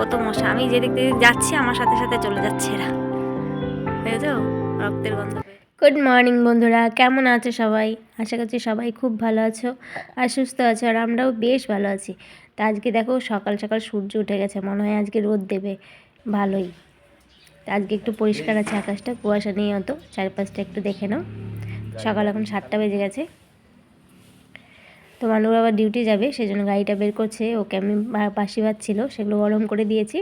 কত মশা। আমি যেদিক দিয়ে যাচ্ছি, আমার সাথে সাথে চলে যাচ্ছে এরা। বুঝেছ? রক্তের গন্ধ গুড মর্নিং বন্ধুরা। কেমন আছো সবাই? আশা করছি সবাই খুব ভালো আছো আর সুস্থ আছো, আর আমরাও বেশ ভালো আছি। তা আজকে দেখো, সকাল সকাল সূর্য উঠে গেছে, মনে হয় আজকে রোদ দেবে। ভালোই। আজকে একটু পরিষ্কার আছে আকাশটা, কুয়াশা নেই অত। চারপাশটা একটু দেখে নাও। সকাল এখন সাতটা বেজে গেছে। তো মানুষ আবার ডিউটি যাবে, সেজন্য গাড়িটা বের করছে, ওকে আমি বাসি ভাত ছিল, সেগুলো গরম করে দিয়েছি।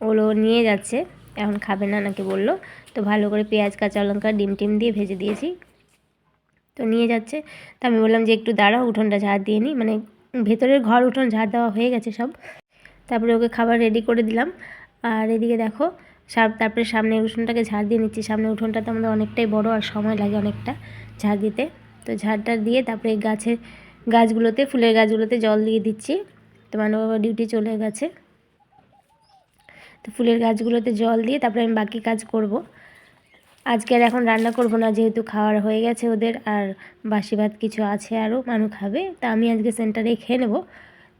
ওগুলো নিয়ে যাচ্ছে, এখন খাবে না নাকি বলল। তো ভালো করে পেঁয়াজ, কাঁচা লঙ্কা, ডিম টিম দিয়ে ভেজে দিয়েছি। তো নিয়ে যাচ্ছে। তো আমি বললাম যে একটু দাঁড়াও, উঠোনটা ঝাড় দিয়ে নিই মানে ভেতরের ঘর, উঠোন ঝাড় দেওয়া হয়ে গেছে সব। তারপরে ওকে খাবার রেডি করে দিলাম। আর এদিকে দেখো তারপরে সামনে উঠোনটাকে ঝাড় দিয়ে নিচ্ছি। সামনে উঠোনটা তো আমাদের অনেকটাই বড় আর সময় লাগে অনেকটা ঝাড় দিতে। তো ঝাড়টা দিয়ে তারপরে গাছের গাছগুলোতে, ফুলের গাছগুলোতে জল দিয়ে দিচ্ছি। তো মানু বাবা ডিউটি চলে গেছে। তো ফুলের গাছগুলোতে জল দিয়ে তারপরে আমি বাকি কাজ করব। আজকে আর এখন রান্না করব না, যেহেতু খাওয়ার হয়ে গেছে ওদের আর বাসি ভাত কিছু আছে আরও, মানু খাবে। তা আমি আজকে সেন্টারে খেয়ে নেব।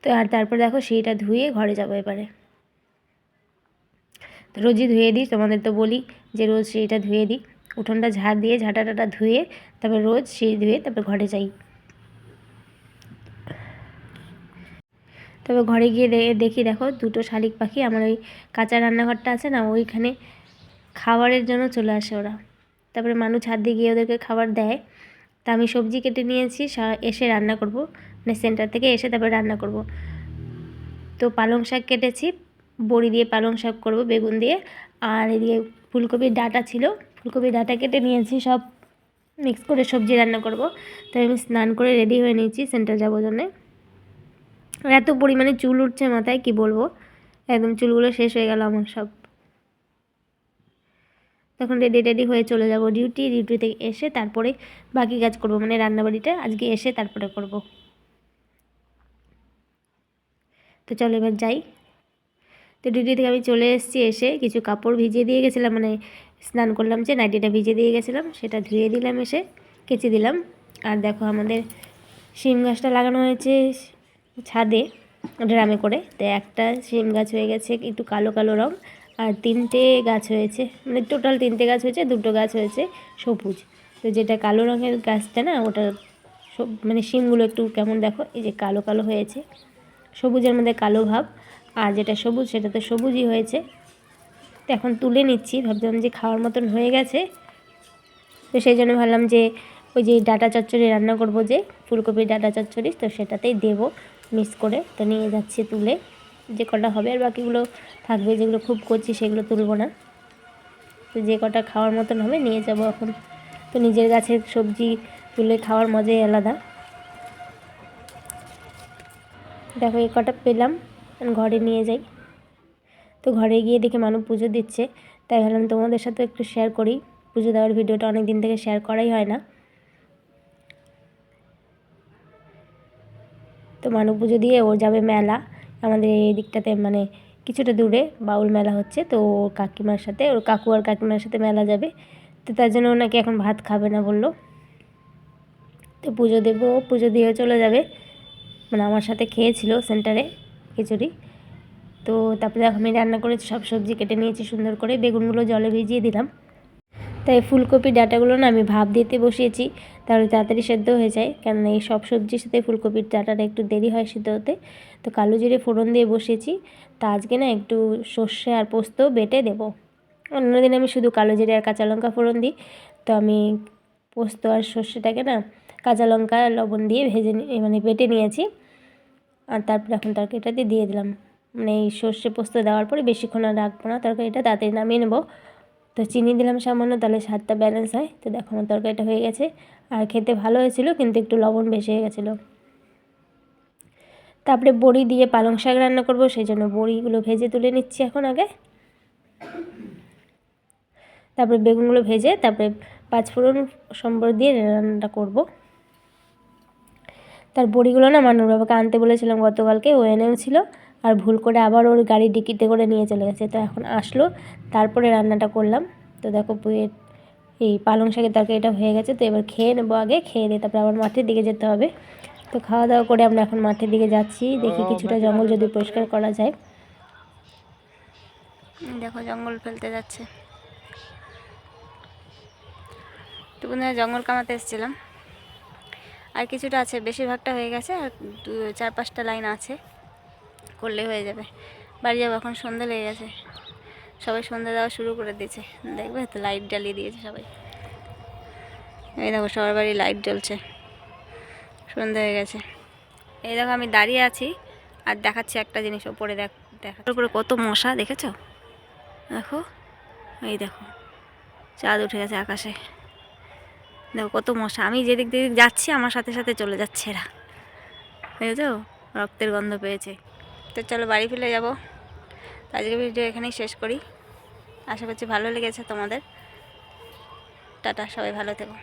তো আর তারপর দেখো সেইটা ধুয়ে ঘরে যাব এবারে। তো রোজই ধুয়ে দিই, তোমাদের তো বলি যে রোজ সেইটা ধুয়ে দিই। উঠোনটা ঝাড় দিয়ে ঝাঁটা টাটা ধুয়ে, তারপর রোজ সেই ধুয়ে তারপর ঘরে যাই। তবে ঘরে গিয়ে দেখি, দেখো দুটো শালিক পাখি, আমার ওই কাঁচা রান্নাঘরটা আছে না, ওইখানে খাবারের জন্য চলে আসে ওরা। তারপরে মানুষ হাত দিয়ে গিয়ে ওদেরকে খাবার দেয়। তা আমি সবজি কেটে নিয়েছি এসে রান্না করব। মানে সেন্টার থেকে এসে তারপরে রান্না করব। তো পালং শাক কেটেছি, বড়ি দিয়ে পালং শাক করব, বেগুন দিয়ে। আর এদিকে ফুলকপির ডাঁটা ছিল, ফুলকপির ডাঁটা কেটে নিয়েছি, সব মিক্স করে সবজি রান্না করব। তাই আমি স্নান করে রেডি হয়ে নিয়েছি, সেন্টার যাব জন্যে। আর এত পরিমাণে চুল উঠছে মাথায়, কি বলব? একদম চুলগুলো শেষ হয়ে গেল আমার সব। তখন রেডি রেডি হয়ে চলে যাব ডিউটি ডিউটি থেকে এসে তারপরে বাকি কাজ করব মানে রান্নাবাড়িটা আজকে এসে তারপরে করব। তো চলো এবার যাই। তো ডিউটি থেকে আমি চলে এসেছি এসে কিছু কাপড় ভিজিয়ে দিয়ে গেছিলাম মানে স্নান করলাম যে নাইটিটা ভিজিয়ে দিয়ে গেছিলাম, সেটা ধুয়ে দিলাম এসে, কেচে দিলাম। আর দেখো আমাদের শিম গাছটা লাগানো হয়েছে। ছাদে, ড্রামে করে। তো একটা শিম গাছ হয়ে গেছে, একটু কালো কালো রং, আর তিনটে গাছ হয়েছে। মানে টোটাল তিনটে গাছ হয়েছে, দুটো গাছ হয়েছে সবুজ। তো যেটা কালো রঙের গাছটা না, ওটা সব মানে শিমগুলো একটু কেমন দেখো, এই যে কালো কালো হয়েছে। সবুজের মধ্যে কালো ভাব, আর যেটা সবুজ, সেটা তো সবুজই হয়েছে। তো এখন তুলে নিচ্ছি ভাবছিলাম যে খাওয়ার মতন হয়ে গেছে। তো সেই জন্য ভাবলাম যে, ওই যে ডাটা চচ্চড়ি রান্না করব যে, ফুলকপির ডাটা চচ্চড়ি, তো সেটাতেই দেবো। মিক্স করে তো নিয়ে যাচ্ছি তুলে যে কটা হবে আর বাকিগুলো থাকবে, যেগুলো খুব করছি সেগুলো তুলবো না। তো যে কটা খাওয়ার মতন হবে নিয়ে যাব এখন। তো নিজের গাছের সবজি তুলে খাওয়ার মজাই আলাদা। দেখো এই কটা পেলাম ঘরে নিয়ে যাই। তো ঘরে গিয়ে দেখে মানুষ পুজো দিচ্ছে, তাই ভাবলাম তোমাদের সাথে একটু শেয়ার করি। পুজো দেওয়ার ভিডিওটা অনেক দিন থেকে শেয়ার করাই হয় না। তো মানুষ পুজো দিয়ে ও যাবে মেলা। আমাদের এই দিকটাতে মানে কিছুটা দূরে বাউল মেলা হচ্ছে। তো ওর কাকিমার সাথে, ওর কাকু আর কাকিমার সাথে মেলা যাবে। তো তার জন্য ও নাকি এখন ভাত খাবে না বলল। তো পুজো দেবো, পুজো দিয়ে চলে যাবে। মানে আমার সাথে খেয়েছিল সেন্টারে খিচুড়ি। তো তারপরে আমি রান্না করেছি সব সবজি কেটে নিয়েছি সুন্দর করে। বেগুনগুলো জলে ভিজিয়ে দিলাম। তাই ফুলকপি ডাঁটাগুলো না আমি ভাপ দিতে বসিয়েছি, তাহলে তাড়াতাড়ি সেদ্ধ হয়ে যায়। কেননা এই সব সবজির সাথে ফুলকপির ডাঁটাটা একটু দেরি হয় সিদ্ধ হতে। তো কালো জিরে ফোড়ন দিয়ে বসিয়েছি। তা আজকে না একটু সর্ষে আর পোস্ত বেটে দেবো। অন্যদিন আমি শুধু কালো জিরে আর কাঁচা লঙ্কা ফোড়ন দিই। তো আমি পোস্ত আর সর্ষেটাকে না কাঁচা লঙ্কা লবণ দিয়ে ভেজে মানে বেটে নিয়েছি। আর তারপরে এখন তরকারিটাতে দিয়ে দিলাম। মানে এই সর্ষে পোস্ত দেওয়ার পরে বেশিক্ষণ আর রাখব না। তরকারিটা তাড়াতাড়ি নামিয়ে নেব। তো চিনি দিলাম সামান্য, তাহলে স্বাদটা ব্যালেন্স হয়। তো দেখো আমার তরকারিটা হয়ে গেছে। আর খেতে ভালো হয়েছিল, কিন্তু একটু লবণ বেশি হয়ে গেছিল। তারপরে বড়ি দিয়ে পালং শাক রান্না করব, সেই জন্য বড়িগুলো ভেজে তুলে নিচ্ছি এখন আগে। তারপরে বেগুনগুলো ভেজে, তারপরে পাঁচফোড়ন সম্বর দিয়ে রান্নাটা করব। তার বড়িগুলো না মানুর বাবাকে আনতে বলেছিলাম গতকালকে, ও এনেও ছিল। আর ভুল করে আবার ওর গাড়ির ডিকিতে করে নিয়ে চলে গেছে। তো এখন আসলো, তারপরে রান্নাটা করলাম। তো দেখো এই পালং শাকের তরকারিটা হয়ে গেছে, তো এবার খেয়ে নেব আগে, খেয়ে দিয়ে তারপরে আবার মাঠের দিকে যেতে হবে। তো খাওয়া দাওয়া করে আমরা এখন মাঠের দিকে যাচ্ছি, দেখি কিছুটা জঙ্গল যদি পরিষ্কার করা যায়। দেখো জঙ্গল ফেলতে যাচ্ছে। তো বন্ধুরা জঙ্গল কামাতে এসেছিলাম। আর কিছুটা আছে, বেশিরভাগটা হয়ে গেছে, আর চার পাঁচটা লাইন আছে। করলে হয়ে যাবে। বাড়ি যাব এখন, সন্ধে লেগে গেছে। সবাই সন্ধে দেওয়া শুরু করে দিয়েছে। দেখবে তো লাইট জ্বালিয়ে দিয়েছে সবাই। এই দেখো, সবার বাড়ি লাইট জ্বলছে। সন্ধে হয়ে গেছে। এই দেখো, আমি দাঁড়িয়ে আছি আর দেখাচ্ছি একটা জিনিস ওপরে দেখ দেখা উপরে কত মশা, দেখেছ? দেখো, এই দেখো, চাঁদ উঠে গেছে আকাশে। দেখো, কত মশা। আমি যেদিক দিক যাচ্ছি, আমার সাথে সাথে চলে যাচ্ছে এরা। বুঝেছ? রক্তের গন্ধ পেয়েছে। তো চলো বাড়ি ফিরে যাব। আজকে ভিডিও এখানেই শেষ করি। আশা করছি ভালো লেগেছে তোমাদের। টাটা, সবাই ভালো থেকো।